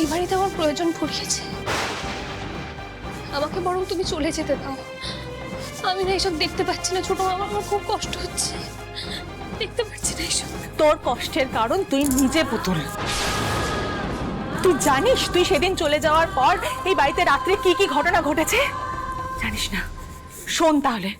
এই বাড়িতে আমার প্রয়োজন পড়িয়েছে আমাকে বরং তুমি চলে যেতে দাও। আমি না এসব দেখতে পাচ্ছি না, ছোট আমার আমার খুব কষ্ট হচ্ছে। দেখতে পাচ্ছি না এসব। তোর কষ্টের কারণ তুই নিজে পুতুল। তুই জানিস তুই সেদিন চলে যাওয়ার পর এই বাড়িতে রাত্রে কি কি ঘটনা ঘটেছে? জানিস না। শোন তাহলে।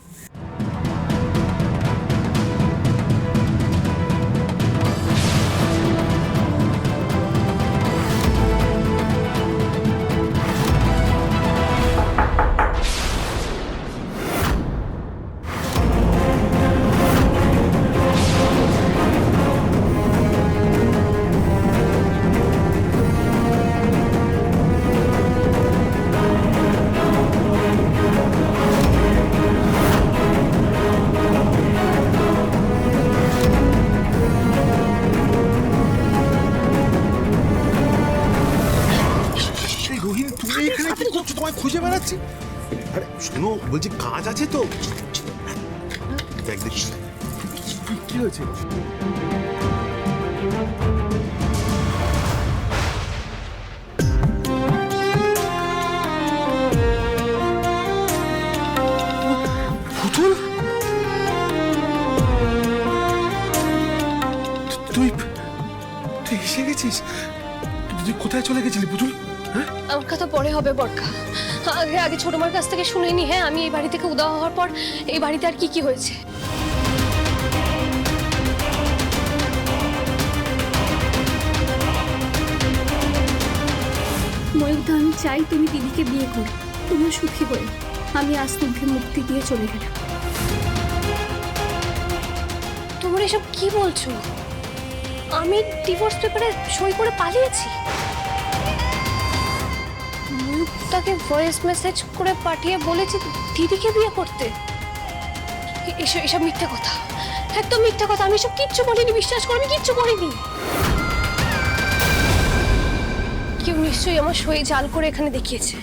কি করছ? তোমায় খুঁজে বেড়াচ্ছি? আরে, শোনো, বলছি কাজ আছে তো। দেখ, দেখি। কি- হয়েছে? তুই তুই এসে গেছিস? তুই কোথায় চলে গেছিলি পুতুল? আমার কথা পরে হবে বরকা। আগে আগে ছোট মার কাছ থেকে শুনে নি হ্যাঁ আমি এই বাড়ি থেকে উদা হওয়ার পর এই বাড়িতে আর কি কি হয়েছে? ময়ূরদা আমি চাই তুমি দিদিকে বিয়ে করো। তুমিও সুখী হয়ে আমি আজ মুক্তি দিয়ে চলে গেলাম। তোমরা এসব কি বলছো? আমি ডিভোর্স পেপারে সই করে পালিয়েছি? তাকে ভয়েস মেসেজ করে পাঠিয়ে বলেছি, দিদিকে বিয়ে করতে। এসব এসব মিথ্যে কথা। একদম মিথ্যে কথা। আমি এসব কিচ্ছু করিনি বিশ্বাস করো, আমি কিচ্ছু করিনি কেউ নিশ্চয়ই আমার সই জাল করে এখানে দেখিয়েছে।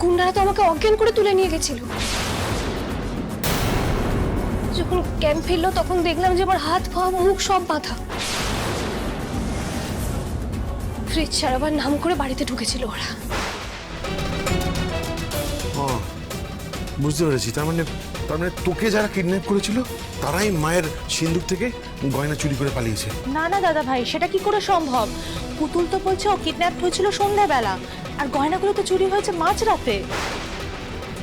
গুন্ডারা তো আমাকে অজ্ঞান করে তুলে নিয়ে গেছিল। যখন ক্যাম্প ফিরলো, তখন দেখলাম যে আমার হাত, পা, মুখ সব বাঁধা। ফ্রিজ ছাড়াবার নাম করে বাড়িতে ঢুকেছিল ওরা। ও, বুঝতে পেরেছি। তার মানে তার মানে তোকে যারা কিডন্যাপ করেছিল তারাই মায়ের সিন্দুক থেকে গয়না চুরি করে পালিয়েছে। না না দাদা ভাই সেটা কি করে সম্ভব? পুতুল তো বলছে ও কিডন্যাপ হয়েছিল সন্ধ্যাবেলা আর গয়নাগুলো তো চুরি হয়েছে মাঝরাতে।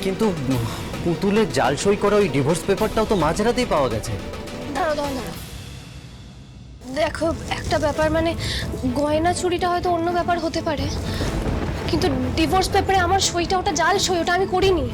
কিন্তু পুতুলের জাল সই করা ওই ডিভোর্স পেপারটাও তো মাঝরাতেই পাওয়া গেছে। দাঁড়াও দাঁড়াও দাঁড়াও দেখো একটা ব্যাপার মানে গয়না চুরিটা হয়তো অন্য ব্যাপার হতে পারে। কিন্তু ডিভোর্স পেপারে আমার সইটা ওটা জাল সই ওটা আমি করিনি।